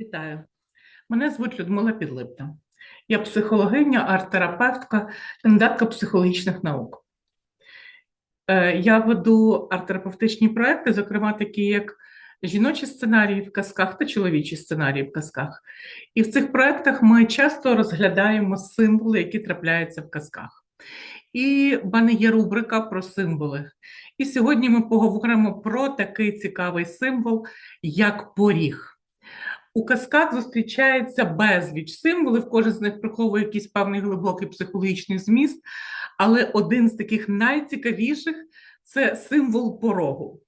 Вітаю. Мене звуть Людмила Підлипна. Я психологиня, арт-терапевтка, кандидатка психологічних наук. Е, Я веду арт-терапевтичні проекти, зокрема такі як жіночі сценарії в казках та чоловічі сценарії в казках. І в цих проектах ми часто розглядаємо символи, які трапляються в казках. І в мене є рубрика про символи. І сьогодні ми поговоримо про такий цікавий символ, як поріг. У казках зустрічається безліч символів, кожен з них приховує якийсь певний глибокий психологічний зміст, але один з таких найцікавіших це символ порогу.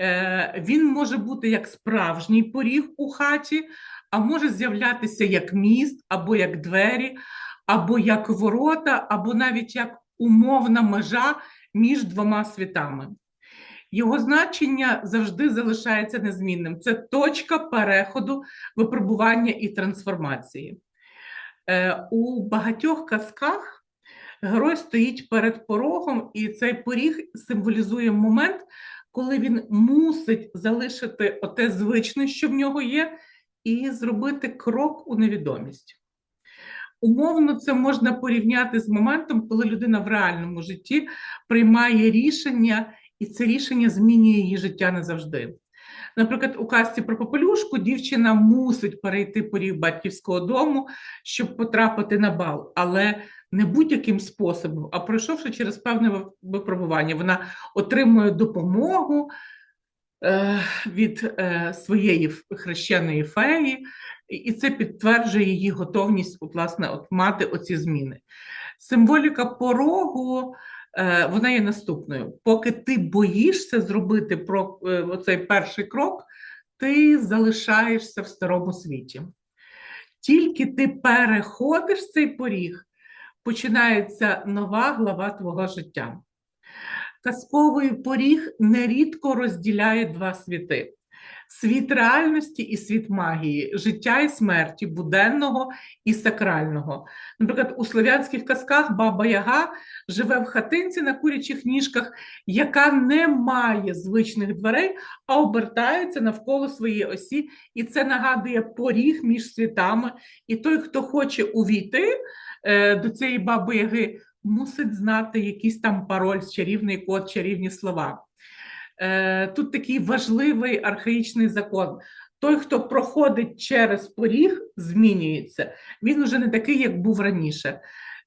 Е, Він може бути як справжній поріг у хаті, а може з'являтися як міст, або як двері, або як ворота, або навіть як умовна межа між двома світами. Його значення завжди залишається незмінним. Це точка переходу, випробування і трансформації. Е, У багатьох казках герой стоїть перед порогом, і цей поріг символізує момент, коли він мусить залишити оте звичне, що в нього є, і зробити крок у невідомість. Умовно, це можна порівняти з моментом, коли людина в реальному житті приймає рішення, і це рішення змінює її життя назавжди. Наприклад, у казці про попелюшку дівчина мусить перейти поріг батьківського дому, щоб потрапити на бал, але не будь-яким способом, а пройшовши через певне випробування, вона отримує допомогу е, від е, своєї хрещеної феї, і це підтверджує її готовність от, власне, от, мати оці зміни. Символіка порогу вона є наступною. Поки ти боїшся зробити про е, оцей перший крок, ти залишаєшся в старому світі. Тільки ти переходиш цей поріг, починається нова глава твого життя. Казковий поріг нерідко розділяє два світи: світ реальності і світ магії, життя і смерті, буденного і сакрального. Наприклад, у слов'янських казках Баба Яга живе в хатинці на курячих ніжках, яка не має звичних дверей, а обертається навколо своєї осі, і це нагадує поріг між світами. І той, хто хоче увійти е, до цієї баби Яги, мусить знати якийсь там пароль, чарівний код, чарівні слова. Е, Тут такий важливий архаїчний закон. Той, хто проходить через поріг, змінюється. Він уже не такий, як був раніше.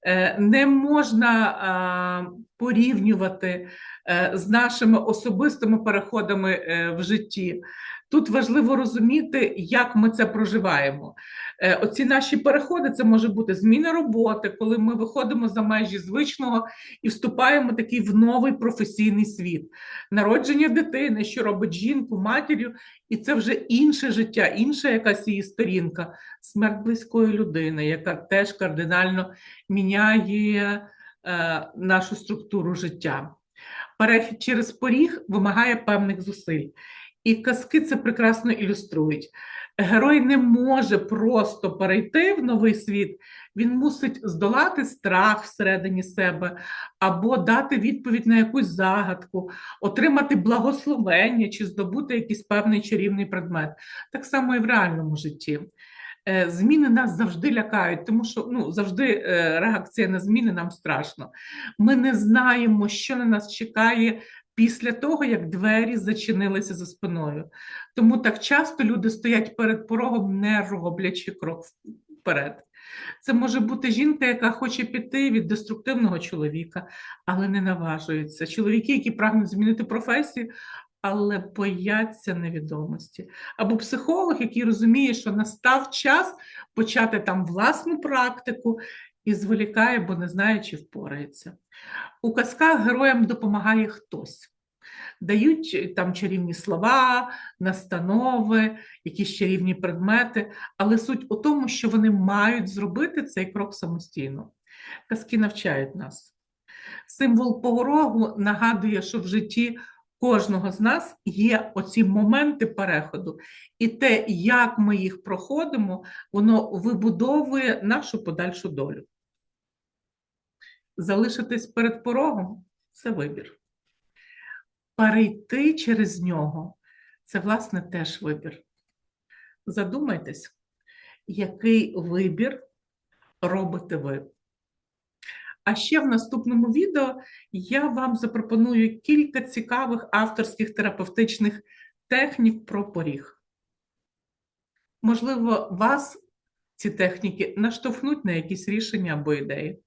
Е, Не можна порівнювати е, з нашими особистими переходами в житті. Тут важливо розуміти, як ми це проживаємо. Е, Оці наші переходи це може бути зміна роботи, коли ми виходимо за межі звичного і вступаємо такий в новий професійний світ, народження дитини, що робить жінку, матір'ю, і це вже інше життя, інша якась її сторінка, смерть близької людини, яка теж кардинально міняє е, нашу структуру життя. Перехід через поріг вимагає певних зусиль. І казки це прекрасно ілюструють. Герой не може просто перейти в новий світ, він мусить здолати страх всередині себе, або дати відповідь на якусь загадку, отримати благословення чи здобути якийсь певний чарівний предмет. Так само і в реальному житті. Е, Зміни нас завжди лякають, тому що ну, завжди е, реакція на зміни нам страшно. Ми не знаємо, що на нас чекає після того, як двері зачинилися за спиною. Тому так часто люди стоять перед порогом, не роблячи крок вперед. Це може бути жінка, яка хоче піти від деструктивного чоловіка, але не наважується. Чоловіки, які прагнуть змінити професію, але бояться невідомості. Або психолог, який розуміє, що настав час почати там власну практику і зволікає, бо не знає, чи впорається. У казках героям допомагає хтось. Дають там чарівні слова, настанови, якісь чарівні предмети, але суть у тому, що вони мають зробити цей крок самостійно. Казки навчають нас. Символ порогу нагадує, що в житті кожного з нас є оці моменти переходу, і те, як ми їх проходимо, воно вибудовує нашу подальшу долю. Залишитись перед порогом це вибір. Перейти через нього це, власне, теж вибір. задумайтесь, який вибір робите ви. А ще в наступному відео я вам запропоную кілька цікавих авторських терапевтичних технік про поріг. Можливо, вас ці техніки наштовхнуть на якісь рішення або ідеї.